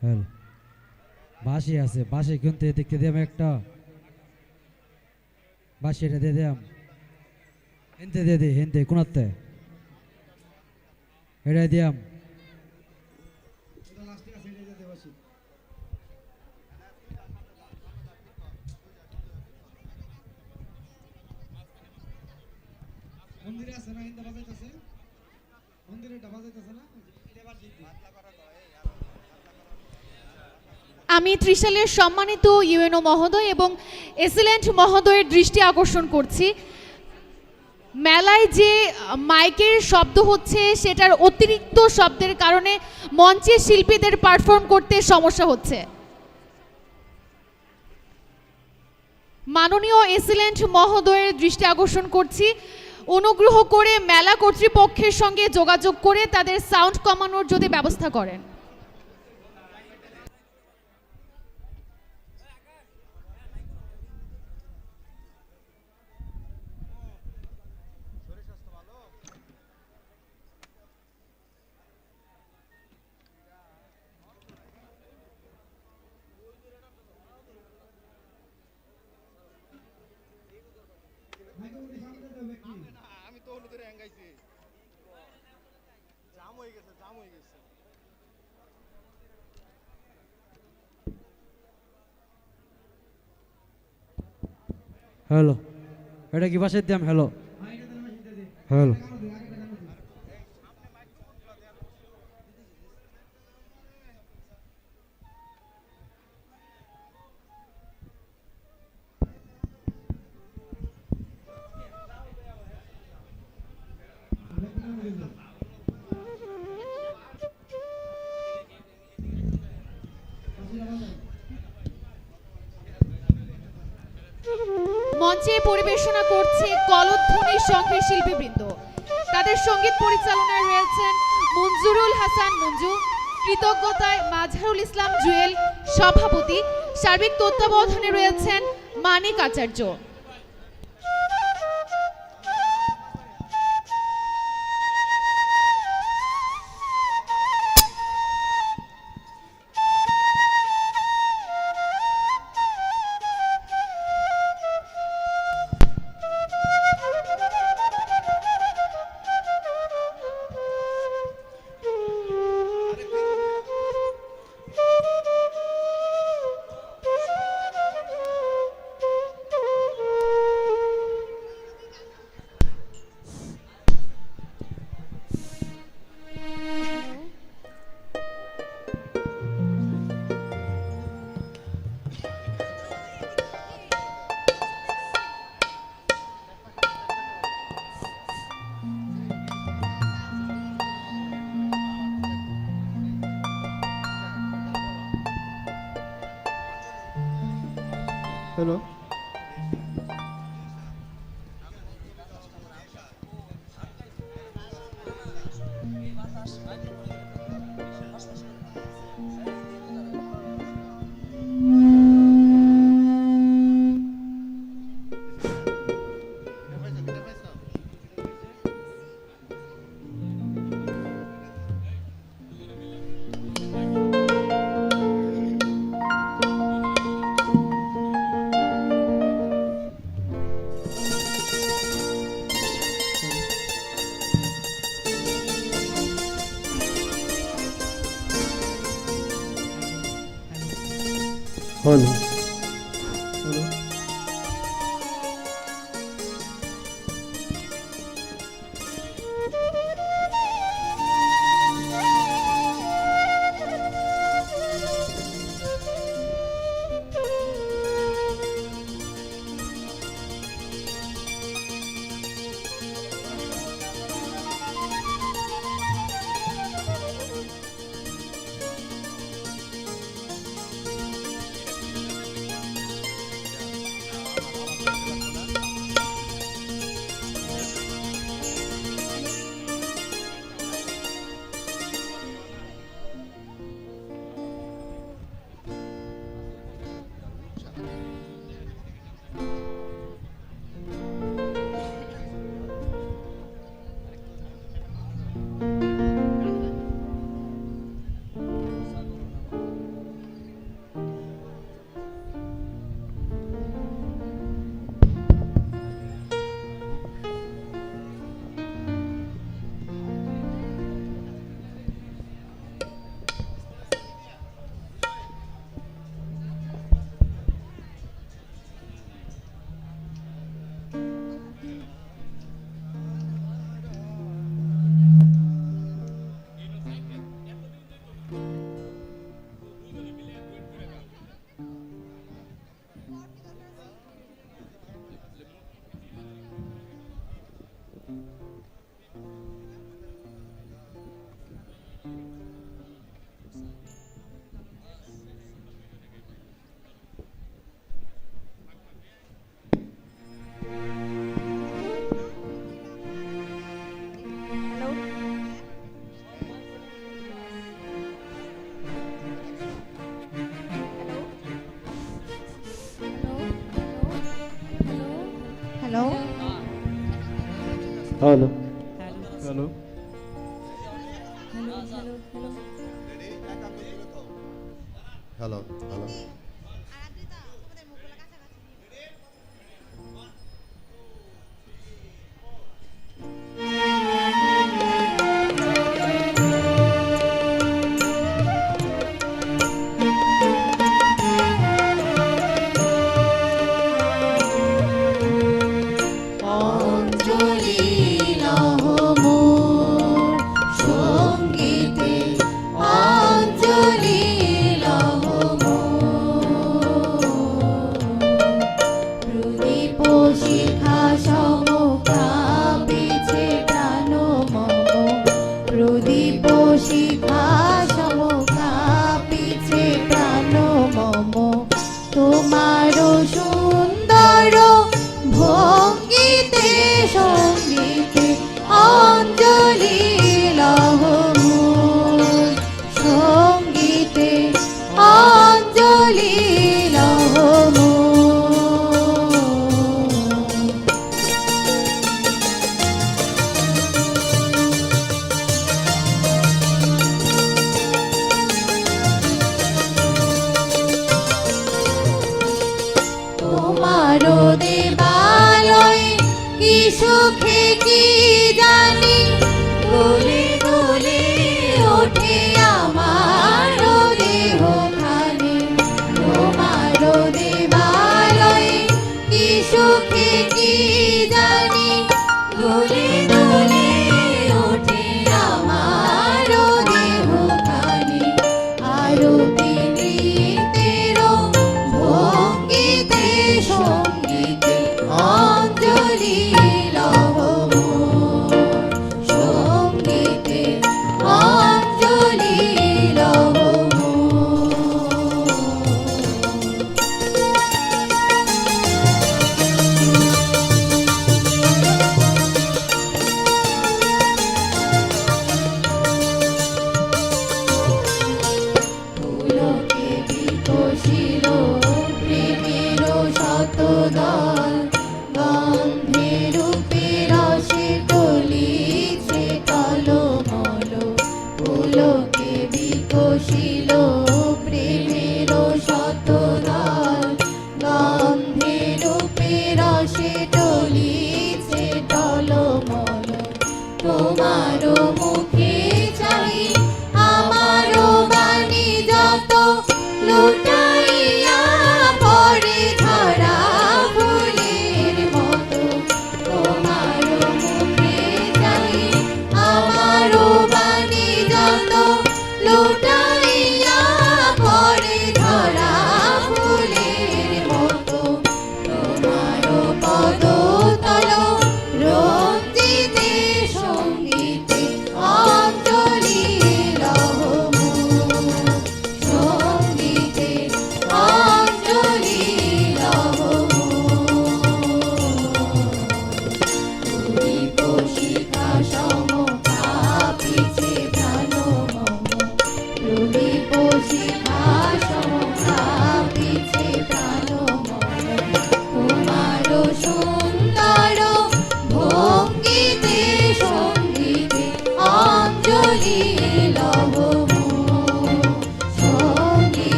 Hello বাসি আছে বাসি কিন্তু দেখতে দিয়াম একটা। বাসি এটা দিয়ে দিয়াম হেনতে দিয়ে দিই হেনতে, কোনাতে। এটা দিয়াম মন্দিরে আছে না, হিন্দা বাজাইতেছে? মন্দিরে এটা বাজাইতেছে না? আমি ত্রিশালের সম্মানিত ইউএনও মহোদয় এবং এসিলেন্ট মহোদয়ের দৃষ্টি আকর্ষণ করছি। মেলায় যে মাইকের শব্দ হচ্ছে, সেটার অতিরিক্ত শব্দের কারণে মঞ্চে শিল্পীদের পারফর্ম করতে সমস্যা হচ্ছে। মাননীয় এসিলেন্ট মহোদয়ের দৃষ্টি আকর্ষণ করছি। অনুগ্রহ করে মেলা কর্তৃপক্ষের সঙ্গে যোগাযোগ করে তাদের সাউন্ড কমানোর যদি ব্যবস্থা করেন। হ্যালো এটা কি বাসায় দিয়াম হ্যালো হ্যালো মঞ্চে পরিবেশনা করছে কলধ্বনি সংগীত শিল্পীবৃন্দ তাদের সংগীত পরিচালনায় রয়েছেন মঞ্জুরুল হাসান মঞ্জু, কৃতজ্ঞতায় মাঝারুল ইসলাম জুয়েল, সভাপতি। সার্বিক তত্ত্বাবধানে রয়েছেন মানিক আচার্য। হ্যালো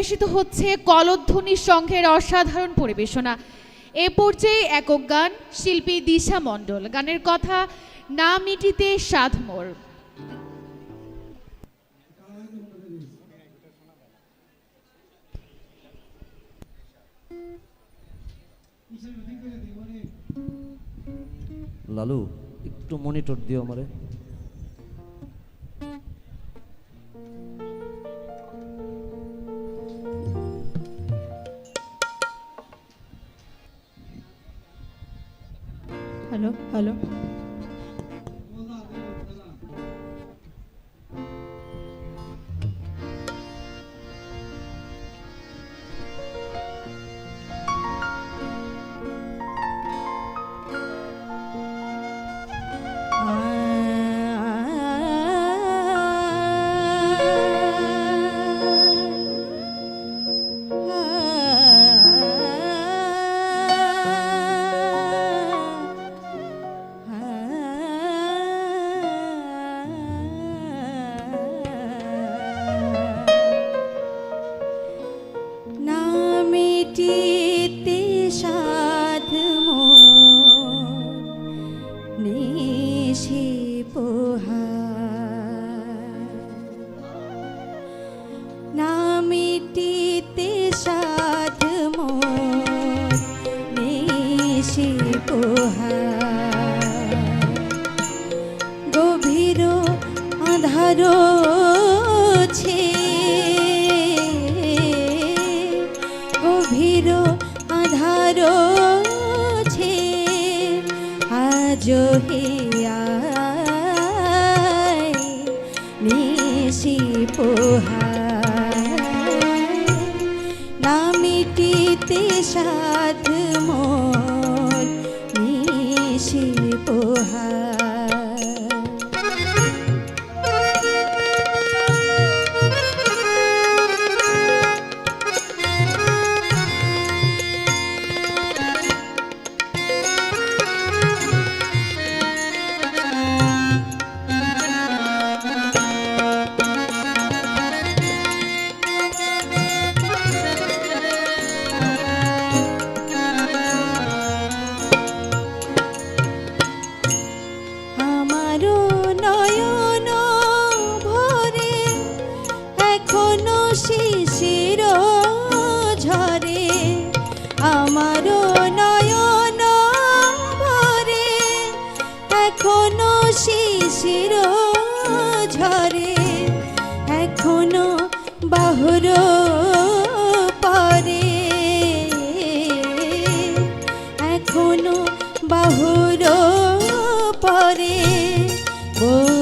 পরিবেশিত হচ্ছে কলধ্বনি সংঘের অসাধারণ পরিবেশনা। এ পর্যায়ে একক গান, শিল্পী দিশা মণ্ডল। গানের কথা না মিটিতে সাধমোর লালু, একটু মনিটর দিও আমারে। হ্যালো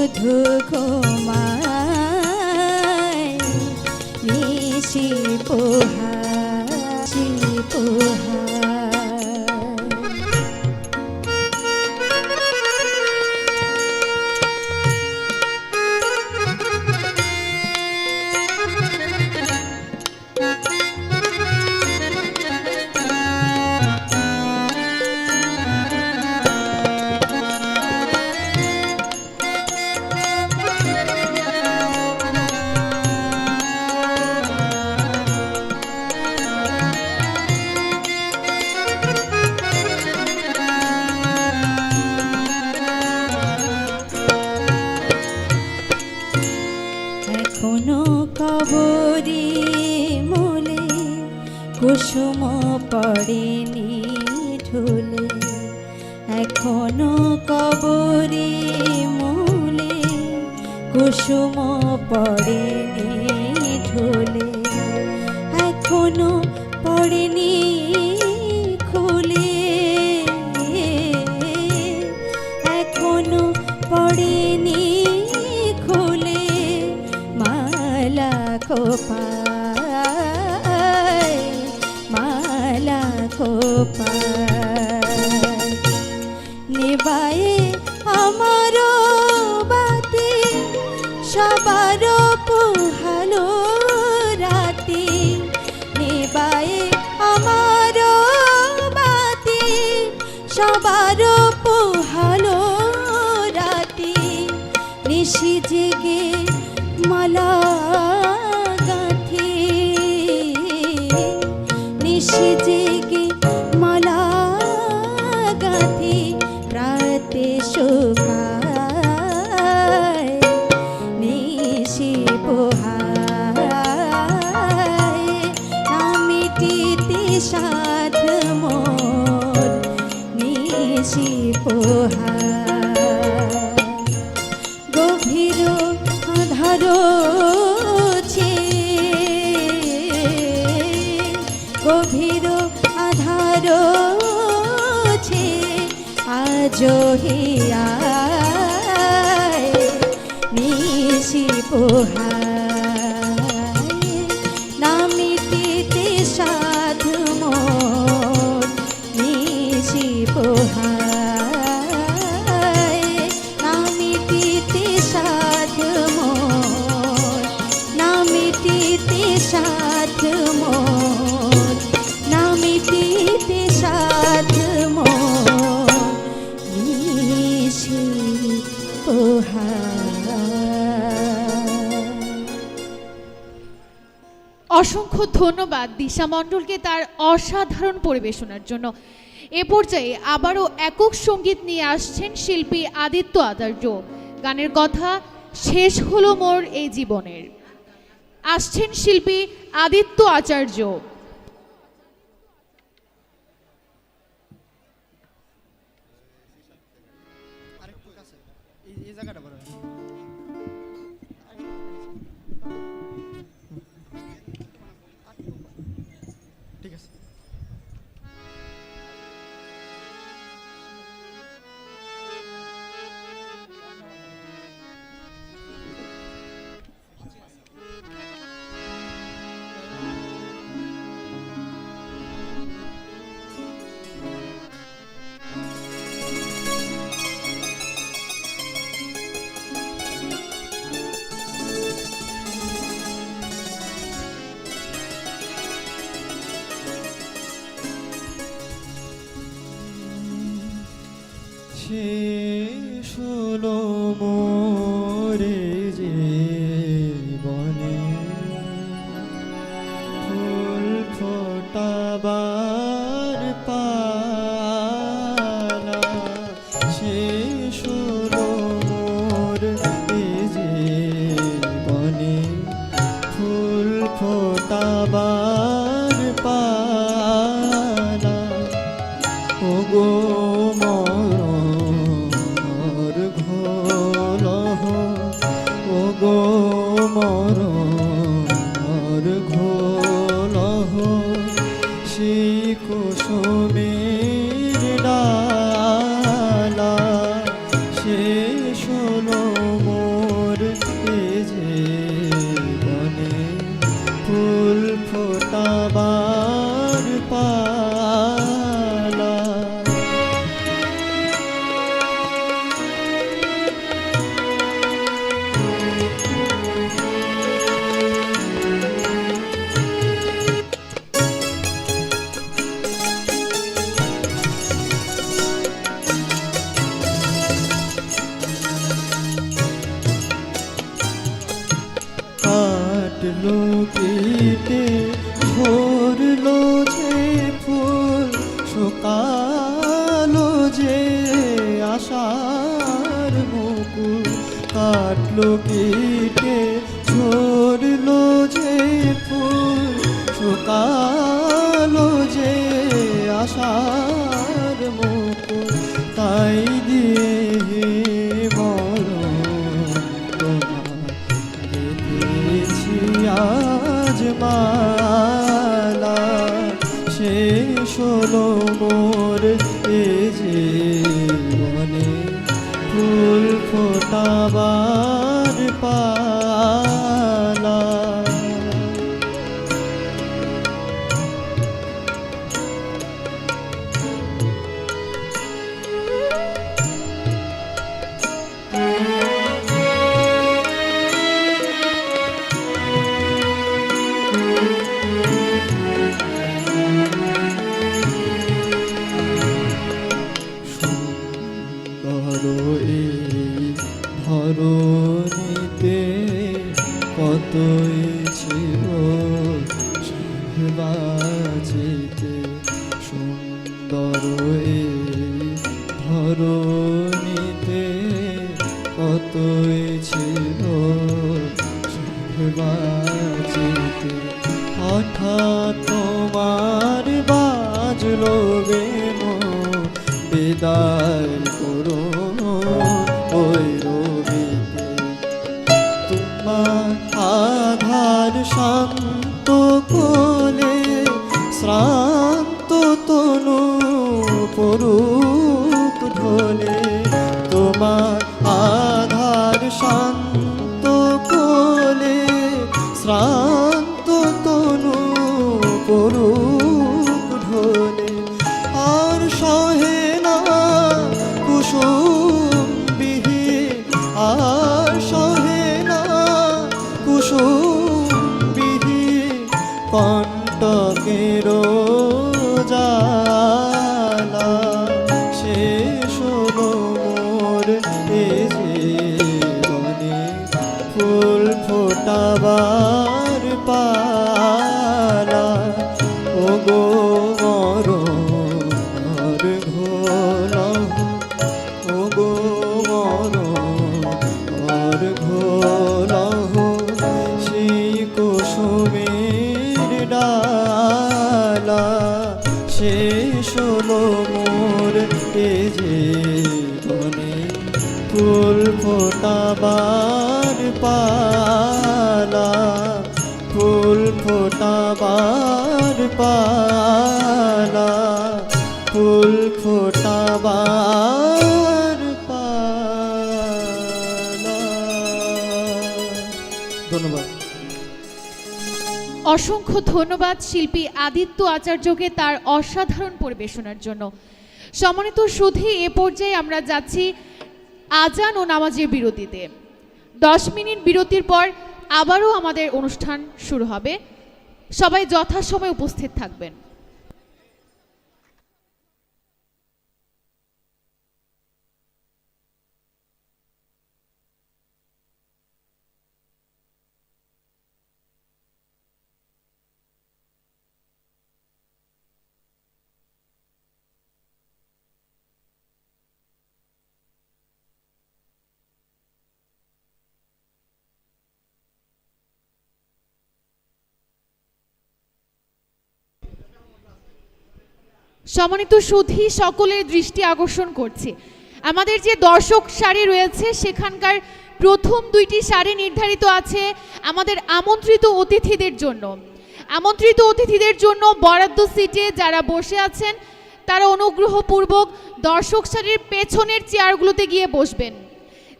বধু ঘুমায় নিশি পোহা পোহা। এখনও কবরি মূলে কুসুম পড়েনি ঢোলে এখনও পড়েনি 奇迹。অসংখ্য ধন্যবাদ দিশা মণ্ডলকে তার অসাধারণ পরিবেশনার জন্য। এ পর্যায়ে আবারও একক সংগীত নিয়ে আসছেন শিল্পী আদিত্য আচার্য। গানের কথা শেষ হলো মোর এই জীবনের। আসছেন শিল্পী আদিত্য আচার্য। কাটলো কেটে ভরলো যে ফুল শোকালো যে আশার মুকুল কাটলো কেটে তনু পরুক ঢোলে তোমার আধার শান্ত কোলে শ্রান্ত ফোটাবার পালা, ফুল ফোটাবার পালা, ফুল ফোটাবার ধন্যবাদ। অসংখ্য ধন্যবাদ শিল্পী আদিত্য আচার্যকে তার অসাধারণ পরিবেশনার জন্য। সম্মানিত সুধী এ পর্যায়ে আমরা যাচ্ছি আজান ও নামাজের বিরতিতে। দশ মিনিট বিরতির পর আবারও আমাদের অনুষ্ঠান শুরু হবে। সবাই যথাসময়ে উপস্থিত থাকবেন। সম্মানিত সুধী সকলের দৃষ্টি আকর্ষণ করছে। আমাদের যে দর্শক সারি রয়েছে, সেখানকার প্রথম দুইটি সারি নির্ধারিত আছে আমাদের আমন্ত্রিত অতিথিদের জন্য। আমন্ত্রিত অতিথিদের জন্য বরাদ্দ সিটে যারা বসে আছেন, তারা অনুগ্রহপূর্বক দর্শক সারির পেছনের চেয়ারগুলোতে গিয়ে বসবেন।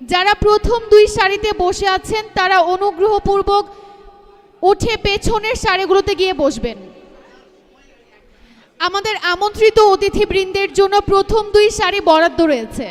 যারা প্রথম দুই সারিতে বসে আছেন, তারা অনুগ্রহপূর্বক উঠে পেছনের সারিগুলোতে গিয়ে বসবেন। আমাদের আমন্ত্রিত অতিথিবৃন্দের জন্য প্রথম দুই সারি বরাদ্দ রয়েছে।